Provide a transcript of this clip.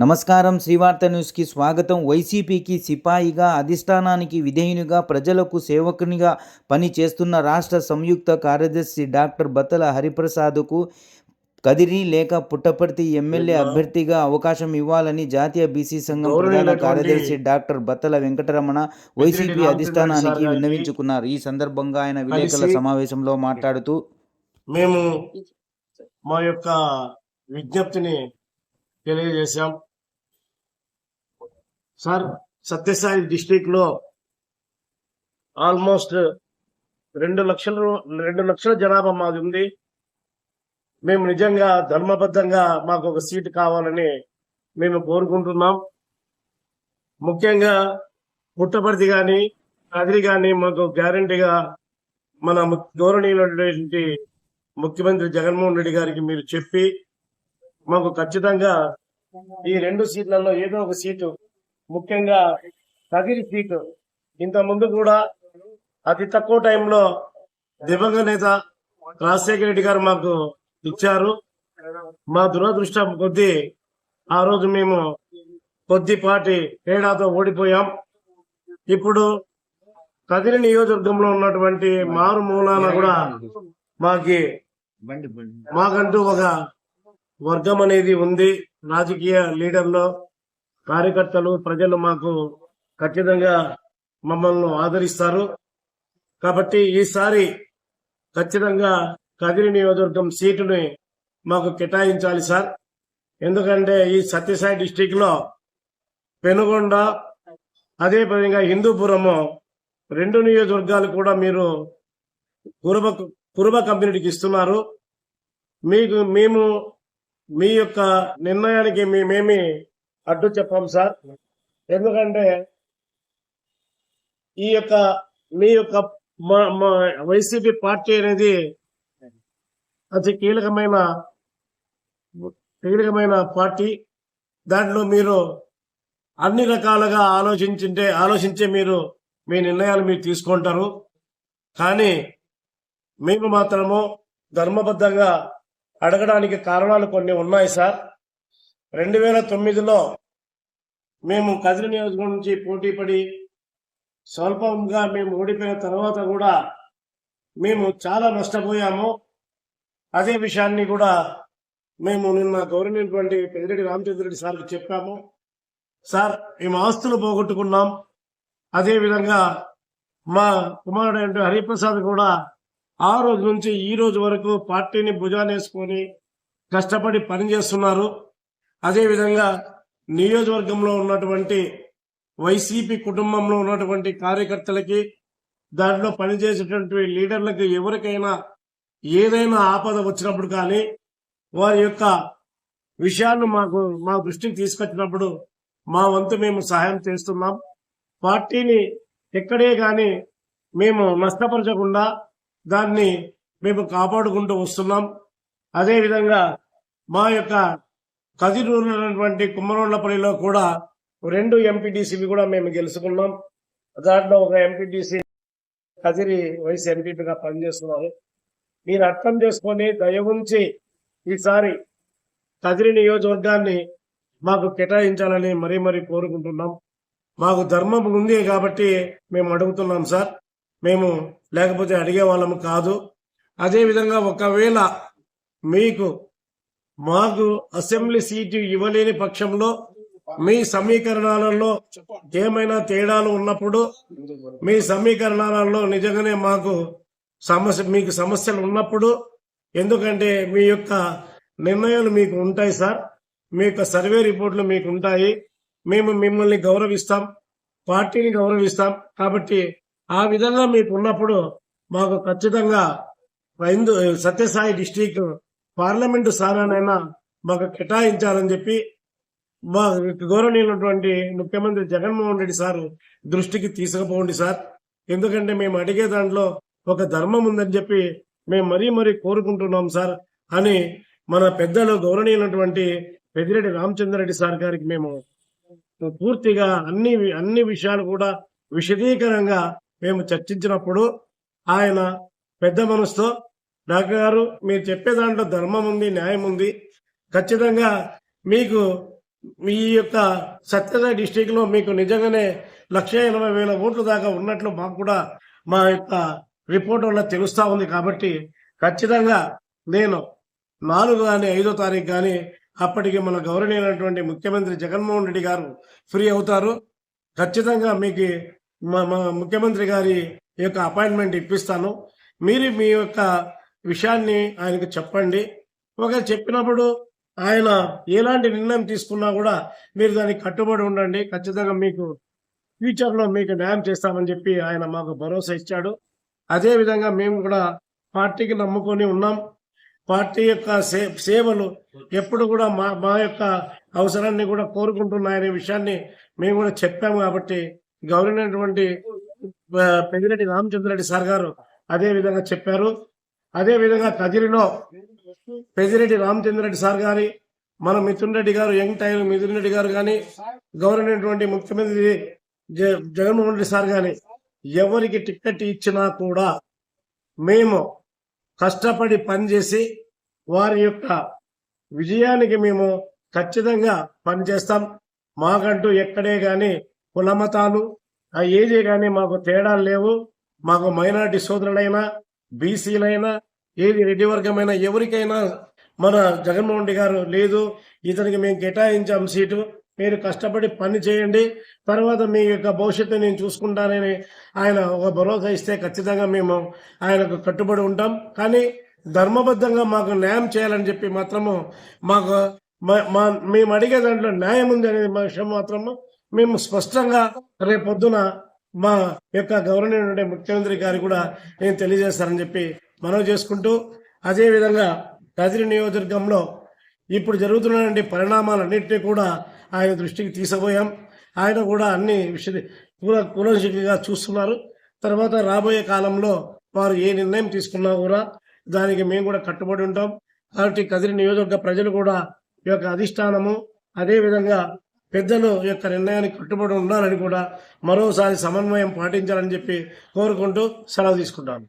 నమస్కారం. శ్రీవార్త న్యూస్కి స్వాగతం. వైసీపీకి సిపాయిగా అధిష్టానానికి విధేయునిగా ప్రజలకు సేవకునిగా పని చేస్తున్న రాష్ట్ర సంయుక్త కార్యదర్శి డాక్టర్ బత్తల హరిప్రసాద్కు కదిరి లేక పుట్టపర్తి ఎమ్మెల్యే అభ్యర్థిగా అవకాశం ఇవ్వాలని జాతీయ బీసీ సంఘం ప్రధాన కార్యదర్శి డాక్టర్ బత్తల వెంకటరమణ వైసీపీ అధిష్టానానికి విన్నవించుకున్నారు. ఈ సందర్భంగా ఆయన విలేకరుల సమావేశంలో మాట్లాడుతూ మేము మా యొక్క విజ్ఞప్తిని తెలియజేశాం. సార్ సత్యసాయి డిస్టిక్లో ఆల్మోస్ట్ రెండు లక్షల రెండు లక్షల జనాభా మాది ఉంది. మేము నిజంగా ధర్మబద్ధంగా మాకు ఒక సీటు కావాలని మేము కోరుకుంటున్నాం. ముఖ్యంగా పుట్టపర్తి కానీ కదిరి కానీ మాకు గ్యారంటీగా మన ము- గౌరవనీయులైనటువంటి ముఖ్యమంత్రి జగన్మోహన్ రెడ్డి గారికి మీరు చెప్పి మాకు ఖచ్చితంగా ఈ రెండు సీట్లలో ఏదో ఒక సీటు ముఖ్యంగా కదిరి సీట్. ఇంత ముందు కూడా అతి తక్కువ టైంలో దివంగత నేత రాజశేఖర రెడ్డి గారు మాకు ఇచ్చారు. మా దురదృష్టం కొద్దీ ఆ రోజు మేము కొద్దిపాటి తేడాతో ఓడిపోయాం. ఇప్పుడు కదిరి నియోజకవర్గంలో ఉన్నటువంటి మారుమూలాన కూడా మాకి మాకంటూ ఒక వర్గం అనేది ఉంది. రాజకీయ లీడర్లో కార్యకర్తలు ప్రజలు మాకు ఖచ్చితంగా మమ్మల్ని ఆదరిస్తారు. కాబట్టి ఈసారి ఖచ్చితంగా కదిరి నియోజకవర్గం సీటుని మాకు కేటాయించాలి సార్. ఎందుకంటే ఈ సత్యసాయి డిస్టిక్లో పెనుగొండ అదే విధంగా హిందూపురము రెండు నియోజకవర్గాలు కూడా మీరు కురుబ కురుబ కంపెనీకి ఇస్తున్నారు. మీకు మేము మీ యొక్క నిర్ణయానికి మేమేమి అడ్డు చెప్పాం సార్. ఎందుకంటే ఈ యొక్క మీ యొక్క మా- మా వైసీపీ పార్టీ అనేది అతి కీలకమైన కీలకమైన పార్టీ. దాంట్లో మీరు అన్ని రకాలుగా ఆలోచించుంటే ఆలోచించే మీరు మీ నిర్ణయాలు మీరు తీసుకుంటారు. కానీ మేము మాత్రము ధర్మబద్ధంగా అడగడానికి కారణాలు కొన్ని ఉన్నాయి సార్. రెండు వేల తొమ్మిదిలో మేము కదిరి నియోజకవర్గం నుంచి పోటీ పడి స్వల్పంగా మేము ఓడిపోయిన తర్వాత కూడా మేము చాలా నష్టపోయాము. అదే విషయాన్ని కూడా మేము నిన్న గౌరవనీయటువంటి పెద్దిరెడ్డి రామచంద్రెడ్డి సార్కి చెప్పాము. సార్ మేము ఆస్తులు పోగొట్టుకున్నాం. అదేవిధంగా మా కుమారుడు హరిప్రసాద్ కూడా ఆ రోజు నుంచి ఈ రోజు వరకు పార్టీని భుజానేసుకొని కష్టపడి పనిచేస్తున్నారు. అదేవిధంగా నియోజకవర్గంలో ఉన్నటువంటి వైసీపీ కుటుంబంలో ఉన్నటువంటి కార్యకర్తలకి దాంట్లో పనిచేసేటువంటి లీడర్లకు ఎవరికైనా ఏదైనా ఆపద వచ్చినప్పుడు కానీ వారి యొక్క విషయాన్ని మాకు మా దృష్టికి తీసుకొచ్చినప్పుడు మా వంతు మేము సహాయం చేస్తున్నాం. పార్టీని ఎక్కడే కానీ మేము నష్టపరచకుండా దాన్ని మేము కాపాడుకుంటూ వస్తున్నాం. అదేవిధంగా మా యొక్క కదిరూరు ఉన్నటువంటి కుమ్మరోళ్ళపల్లిలో కూడా రెండు ఎంపీటీసీవి కూడా మేము గెలుచుకున్నాం. దాంట్లో ఒక ఎంపీటీసీ కదిరి వైస్ ఎంపీపీగా పనిచేస్తున్నారు. మీరు అర్థం చేసుకొని దయ ఉంచి ఈసారి కదిరి నియోజకవర్గాన్ని మాకు కేటాయించాలని మరీ మరీ కోరుకుంటున్నాం. మాకు ధర్మం ఉంది కాబట్టి మేము అడుగుతున్నాం సార్. మేము లేకపోతే అడిగే వాళ్ళము కాదు. అదేవిధంగా ఒకవేళ మీకు మాకు అసెంబ్లీ సీటు ఇవ్వలేని పక్షంలో మీ సమీకరణాలలో ఏమైనా తేడాలు ఉన్నప్పుడు మీ సమీకరణాలలో నిజంగానే మాకు సమస్య మీకు సమస్యలు ఉన్నప్పుడు ఎందుకంటే మీ యొక్క నిర్ణయాలు మీకు ఉంటాయి సార్. మీ యొక్క సర్వే రిపోర్ట్లు మీకు ఉంటాయి. మేము మిమ్మల్ని గౌరవిస్తాం. పార్టీని గౌరవిస్తాం. కాబట్టి ఆ విధంగా మీకు ఉన్నప్పుడు మాకు ఖచ్చితంగా హిందూ సత్యసాయి డిస్టిక్ పార్లమెంటు స్థానానైనా మాకు కేటాయించాలని చెప్పి మా గౌరవనీయులైనటువంటి ముఖ్యమంత్రి జగన్మోహన్ రెడ్డి సార్ దృష్టికి తీసుకుపోండి సార్. ఎందుకంటే మేము అడిగే దాంట్లో ఒక ధర్మం ఉందని చెప్పి మేము మరీ మరీ కోరుకుంటున్నాం సార్ అని మన పెద్దలు గౌరవనీయులైనటువంటి పెద్దిరెడ్డి రామచంద్రరెడ్డి సార్ గారికి మేము పూర్తిగా అన్ని అన్ని విషయాలు కూడా విశదీకరంగా మేము చర్చించినప్పుడు ఆయన పెద్ద మనసుతో డాక్టర్ గారు మీరు చెప్పే దాంట్లో ధర్మం ఉంది న్యాయం ఉంది. ఖచ్చితంగా మీకు మీ యొక్క సత్యసాయి డిస్టిక్లో మీకు నిజంగానే లక్ష ఎనభై వేల ఓట్ల దాకా ఉన్నట్లు మాకు కూడా మా యొక్క రిపోర్ట్ వల్ల తెలుస్తా ఉంది కాబట్టి ఖచ్చితంగా నేను నాలుగు కానీ ఐదో తారీఖు కానీ అప్పటికి మన గౌరవనీయమైనటువంటి ముఖ్యమంత్రి జగన్మోహన్ రెడ్డి గారు ఫ్రీ అవుతారు. ఖచ్చితంగా మీకు మా మా ముఖ్యమంత్రి గారి యొక్క అపాయింట్మెంట్ ఇప్పిస్తాను. మీరు మీ యొక్క విషయాన్ని ఆయనకు చెప్పండి. ఒకవేళ చెప్పినప్పుడు ఆయన ఎలాంటి నిర్ణయం తీసుకున్నా కూడా మీరు దానికి కట్టుబడి ఉండండి. ఖచ్చితంగా మీకు ఫ్యూచర్లో మీకు న్యాయం చేస్తామని చెప్పి ఆయన మాకు భరోసా ఇచ్చాడు. అదే విధంగా మేము కూడా పార్టీకి నమ్ముకొని ఉన్నాం. పార్టీ యొక్క సే సేవలు ఎప్పుడు కూడా మా మా యొక్క అవసరాన్ని కూడా కోరుకుంటున్నాయనే విషయాన్ని మేము కూడా చెప్పాము కాబట్టి గౌరవైనటువంటి ఆ, పెద్దిరెడ్డి రామచంద్రరెడ్డి సార్ గారు అదే విధంగా చెప్పారు. అదేవిధంగా కదిరిలో పెద్దిరెడ్డి రామచంద్రరెడ్డి సార్ గాని మన మిథున్ రెడ్డి గారు యంగ్ టైర్ మిథున్ రెడ్డి గారు కానీ గౌరవైనటువంటి ముఖ్యమంత్రి జ- జగన్మోహన్ రెడ్డి సార్ కానీ ఎవరికి టికెట్ ఇచ్చినా కూడా మేము కష్టపడి పనిచేసి వారి యొక్క విజయానికి మేము ఖచ్చితంగా పనిచేస్తాం. మాకంటూ ఎక్కడే కానీ కులమతాలు ఆ ఏజే కానీ మాకు తేడాలు లేవు. మాకు మైనారిటీ సోదరులైనా బీసీలైనా ఏది రెడ్డి వర్గమైనా ఎవరికైనా మన జగన్మోహన్ రెడ్డి గారు లేదు ఇతనికి మేము కేటాయించాం సీటు మీరు కష్టపడి పని చేయండి తర్వాత మీ యొక్క భవిష్యత్తు నేను చూసుకుంటానని ఆయన ఒక భరోసా ఇస్తే ఖచ్చితంగా మేము ఆయనకు కట్టుబడి ఉంటాం. కానీ ధర్మబద్ధంగా మాకు న్యాయం చేయాలని చెప్పి మాత్రము మాకు మా- మా మేము అడిగే దాంట్లో న్యాయం ఉంది అనే విషయం మాత్రము మేము స్పష్టంగా రేపొద్దున మా యొక్క గవర్నర్ ముఖ్యమంత్రి గారు కూడా నేను తెలియజేస్తారని చెప్పి మనవి చేసుకుంటూ అదేవిధంగా కదిరి నియోజకవర్గంలో ఇప్పుడు జరుగుతున్నటువంటి పరిణామాలన్నింటినీ కూడా ఆయన దృష్టికి తీసుకుపోయాం. ఆయన కూడా అన్ని విషయ కూల కూలంశిగా చూస్తున్నారు. తర్వాత రాబోయే కాలంలో వారు ఏ నిర్ణయం తీసుకున్నా కూడా దానికి మేము కూడా కట్టుబడి ఉంటాం. కాబట్టి కదిరి నియోజకవర్గ ప్రజలు కూడా ఈ యొక్క అధిష్టానము అదేవిధంగా పెద్దలు యొక్క నిర్ణయానికి కట్టుబడి ఉండాలని కూడా మరోసారి సమన్వయం పాటించాలని చెప్పి కోరుకుంటూ సెలవు తీసుకుంటాను.